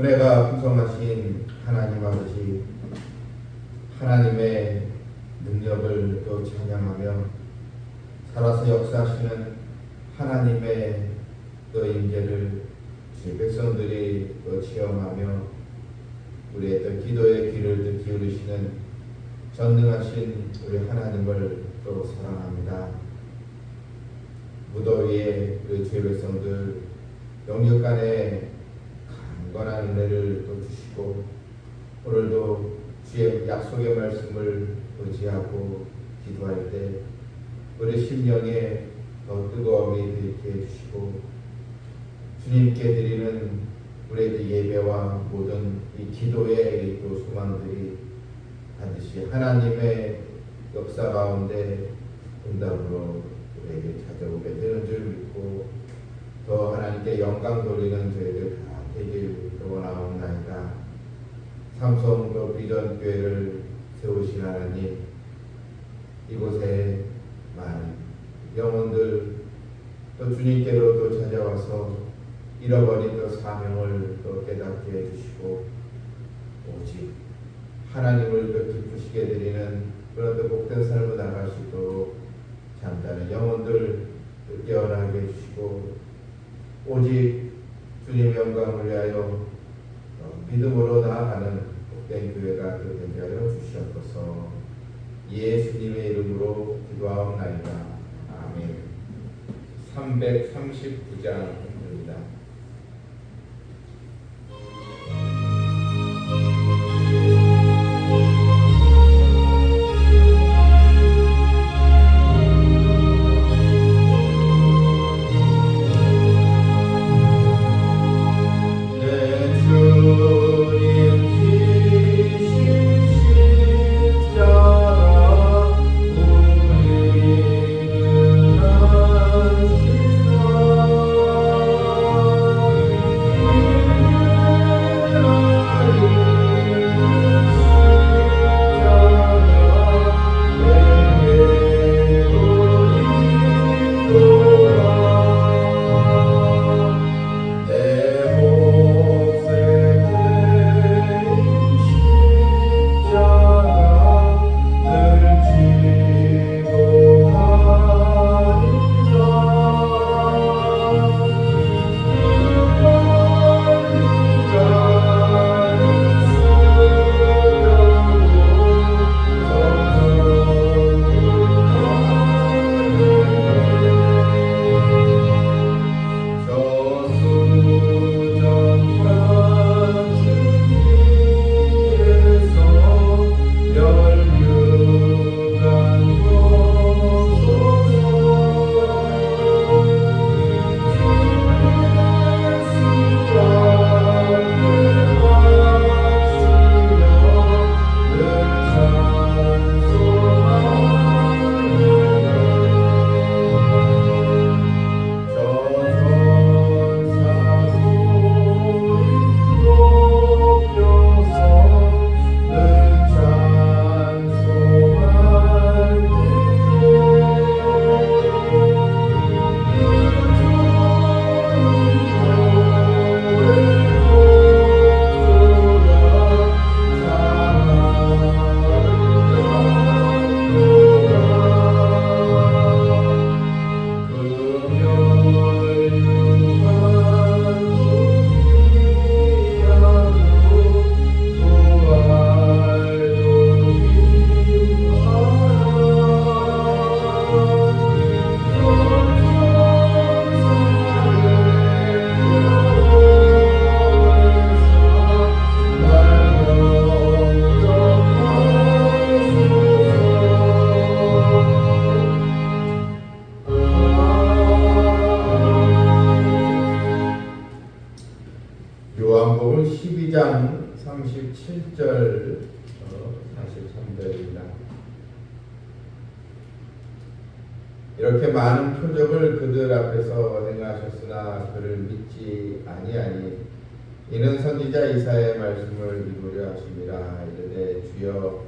은혜가 풍성하신 하나님 아버지 하나님의 능력을 또 찬양하며 살아서 역사하시는 하나님의 또 임재를 주의 백성들이 또 체험하며 우리의 또 기도의 귀를 또 기울이시는 전능하신 우리 하나님을 또 사랑합니다. 무더위에 우리 주의 백성들 영역 간에 강 건한 은혜를 또 주시고 오늘도 주의 약속의 말씀을 의지하고 기도할 때 우리 심령에 더 뜨거움이 되게 해주시고 주님께 드리는 우리의 예배와 모든 이 기도의 또 소망들이 반드시 하나님의 역사 가운데 응답으로 우리에게 찾아오게 되는 줄 믿고 더 하나님께 영광 돌리는 저희들 다 되길 원하옵나이다. 삼성도 비전 교회를 세우신 하나님 이곳에 많은 영혼들 또 주님께로 또 찾아와서 잃어버린 또 사명을 또 깨닫게 해주시고 오직 하나님을 또 기쁘시게 드리는 그런 또 복된 삶을 나갈 수 있도록 잠자는 영혼들 또 깨어나게 해주시고 오직 주님 영광을 위하여 어, 믿음으로 나아가는 복된 교회가 되게 하여 주시옵소서. 예수님의 이름으로 기도하옵나이다. 아멘. 339장 많은 표적을 그들 앞에서 행하셨으나 그를 믿지 아니하니 이는 선지자 이사의 말씀을 이루려 하심이라 이르되 주여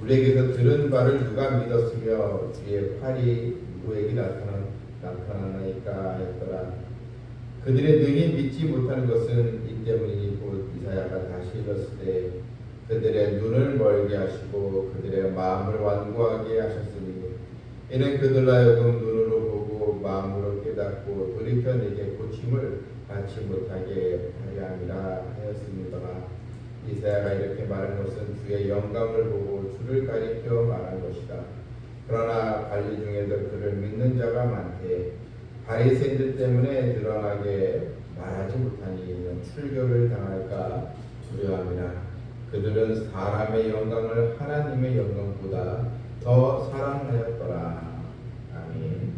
우리에게서 들은 바를 누가 믿었으며 주의 팔이 누구에게 나타나, 나타나나이까 하였더라. 그들의 능히 믿지 못하는 것은 이 때문이니 곧 이사야 이사야가 다시 읽었을 때 그들의 눈을 멀게 하시고 그들의 마음을 완고하게 하셨으니 이는 그들 하여금 보고 마음으로 깨닫고 돌이켜 내게 고침을 받지 못하게 하려 함이라 하였습니다만 이사야가 이렇게 말한 것은 주의 영감을 보고 주를 가리켜 말한 것이다. 그러나 관리 중에도 그를 믿는 자가 많되 바리새인들 때문에 드러나게 말하지 못하니 출교를 당할까 두려워함이라. 그들은 사람의 영광을 하나님의 영광보다 더 사랑하였더라. 아멘.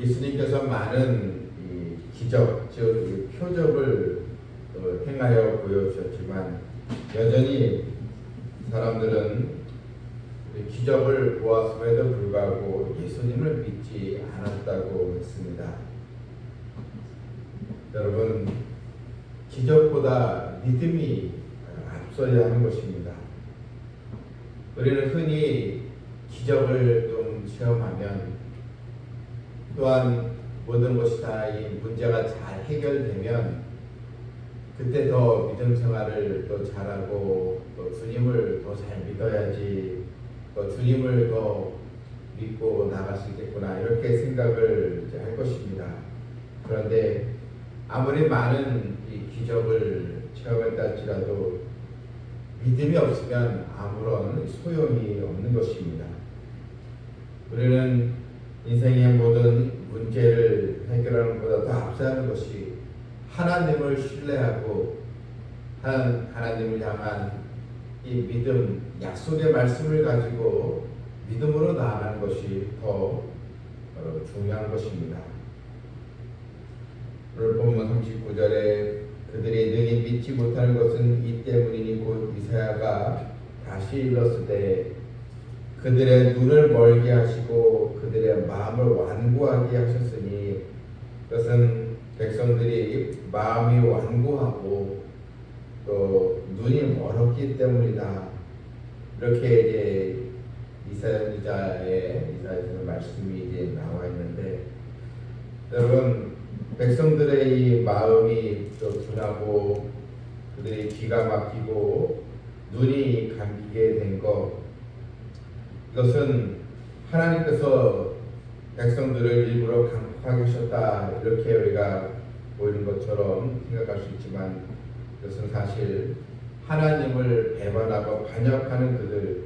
예수님께서 많은 이 기적, 즉이 표적을 또 행하여 보여주셨지만 여전히 사람들은 이 기적을 보았음에도 불구하고 예수님을 믿지 않았다고 했습니다. 여러분 기적보다 믿음이 앞서야 하는 것입니다. 우리는 흔히 기적을 좀 체험하면 또한 모든 것이 다 이 문제가 잘 해결되면 그때 더 믿음 생활을 또 잘하고 또 주님을 더 잘 믿어야지 또 주님을 더 믿고 나갈 수 있겠구나 이렇게 생각을 할 것입니다. 그런데 아무리 많은 이 기적을 체험했다 할지라도 믿음이 없으면 아무런 소용이 없는 것입니다. 우리는 인생의 모든 문제를 해결하는 것보다 더 앞서는 것이 하나님을 신뢰하고 한 하나님을 향한 이 믿음, 약속의 말씀을 가지고 믿음으로 나아가는 것이 더 어, 중요한 것입니다. 오늘 본문 39절에 그들이 능히 믿지 못하는 것은 이 때문이니 곧 이사야가 다시 일렀을 때 그들의 눈을 멀게 하시고 그들의 마음을 완고하게 하셨으니 그것은 백성들이 마음이 완고하고 또 눈이 멀었기 때문이다. 이렇게 이제 이사야 기자의 이사야서 말씀이 이제 나와 있는데 여러분 백성들의 이 마음이 또 둔하고 그들의 귀가 막히고 눈이 감기게 된것 이것은 하나님께서 백성들을 일부러 강팍하게 하셨다 이렇게 우리가 보이는 것처럼 생각할 수 있지만 그것은 사실 하나님을 배반하고 반역하는 그들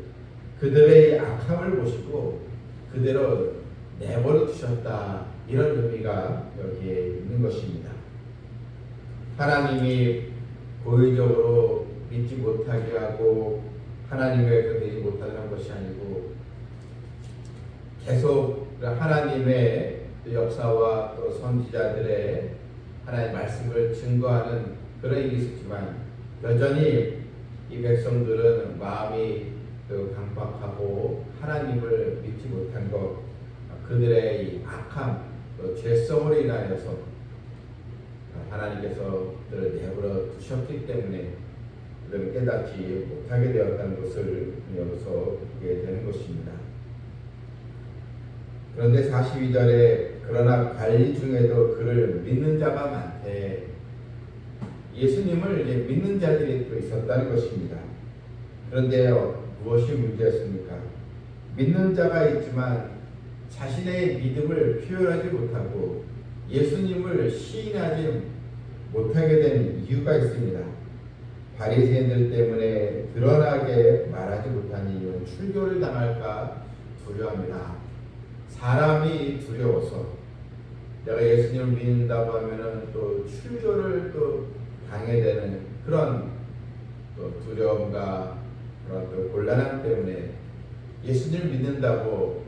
그들의 악함을 보시고 그대로 내버려 두셨다 이런 의미가 여기에 있는 것입니다. 하나님이 고의적으로 믿지 못하게 하고 하나님의 그되지 못하게 한 것이 아니고 계속 하나님의 역사와 또 선지자들의 하나님의 말씀을 증거하는 그런 일이 있었지만 여전히 이 백성들은 마음이 그 강박하고 하나님을 믿지 못한 것 그들의 이 악함 또 죄성으로 인하여서 하나님께서 그들을 내버려 두셨기 때문에 그들은 깨닫지 못하게 되었다는 것을 여기서 보게 되는 것입니다. 그런데 42절에 그러나 관리 중에도 그를 믿는 자가 많대 예수님을 이제 믿는 자들이 또 있었다는 것입니다. 그런데 무엇이 문제였습니까? 믿는 자가 있지만 자신의 믿음을 표현하지 못하고 예수님을 시인하지 못하게 된 이유가 있습니다. 바리새인들 때문에 드러나게 말하지 못하니 이는 출교를 당할까 두려워합니다. 사람이 두려워서 내가 예수님을 믿는다고 하면은 또 출교를 또 당해야 되는 그런 또 두려움과 그런 또 곤란함 때문에 예수님을 믿는다고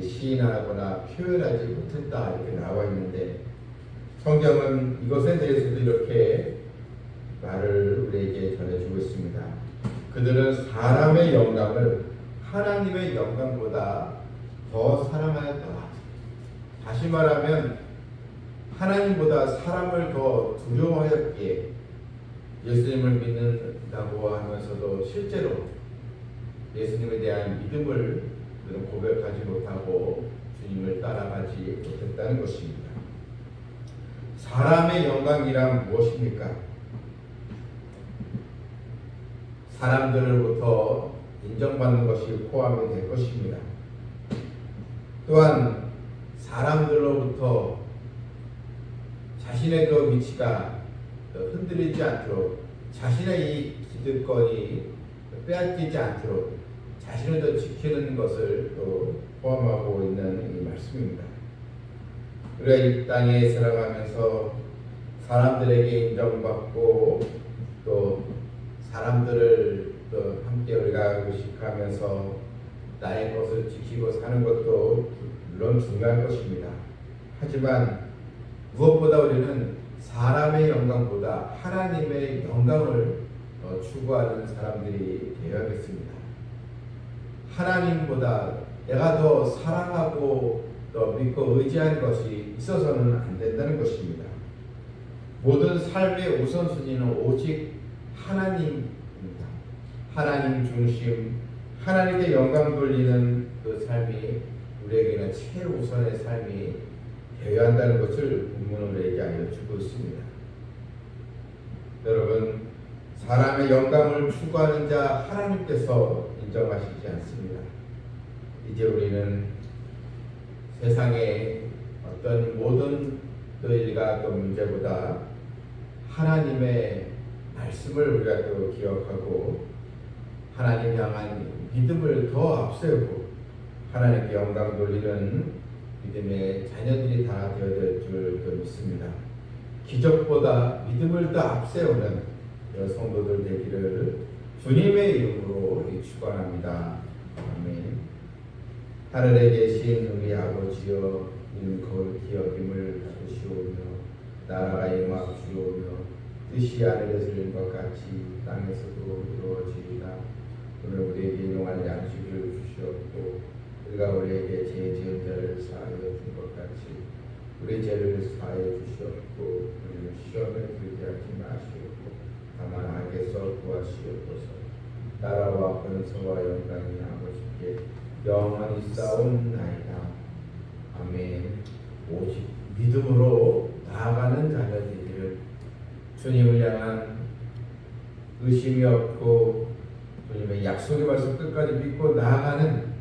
시인하거나 표현하지 못했다 이렇게 나와 있는데 성경은 이것에 대해서도 이렇게 말을 우리에게 전해주고 있습니다. 그들은 사람의 영광을 하나님의 영광보다 더 사랑하였다. 다시 말하면 하나님보다 사람을 더 두려워하였기에 예수님을 믿는다고 하면서도 실제로 예수님에 대한 믿음을 고백하지 못하고 주님을 따라가지 못했다는 것입니다. 사람의 영광이란 무엇입니까? 사람들로부터 인정받는 것이 포함이 될 것입니다. 또한 사람들로부터 자신의 그 위치가 흔들리지 않도록 자신의 이 기득권이 빼앗기지 않도록 자신을 더 지키는 것을 또 포함하고 있는 이 말씀입니다. 우리가 이 땅에 살아가면서 사람들에게 인정받고 또 사람들을 또 함께 우리가 의식하면서 나의 것을 지키고 사는 것도 물론 중요한 것입니다. 하지만 무엇보다 우리는 사람의 영광보다 하나님의 영광을 어, 추구하는 사람들이 되어야겠습니다. 하나님보다 내가 더 사랑하고 더 믿고 의지하는 것이 있어서는 안 된다는 것입니다. 모든 삶의 우선순위는 오직 하나님입니다. 하나님 중심, 하나님께 영광 돌리는 그 삶이 우리에게는 최우선의 삶이 되어야 한다는 것을 본문은 우리에게 알려주고 있습니다. 여러분, 사람의 영광을 추구하는 자 하나님께서 인정하시지 않습니다. 이제 우리는 세상의 어떤 모든 그 일과 그 문제보다 하나님의 말씀을 우리가 또 기억하고 하나님 향한 믿음을 더 앞세우고 하나님께 영광 돌리는 믿음의 자녀들이 다 되어야 될 줄 믿습니다. 기적보다 믿음을 더 앞세우는 성도들 되기를 주님의 이름으로 축원합니다. 아멘. 하늘에 계신 우리 아버지여 이는 거울 기억임을 받으시오며 나라가 임하시오며 뜻이 하늘에서 이룬 것 같이 땅에서도 이루어지리라 오늘 우리에게 일용할 양식을 주시옵고 우리가 우리에게 죄 지은 자를 사하여 준 것 같이 우리 죄를 사하여 주시옵고 우리를 시험에 들게 하지 마시옵고 다만 악에서 구하시옵소서. 나라와 권세와 영광이 아버지께 영원히 싸움나이다. 아멘. 오직 믿음으로 나아가는 자녀들을 주님을 향한 의심이 없고 끝까지 믿고 나아가는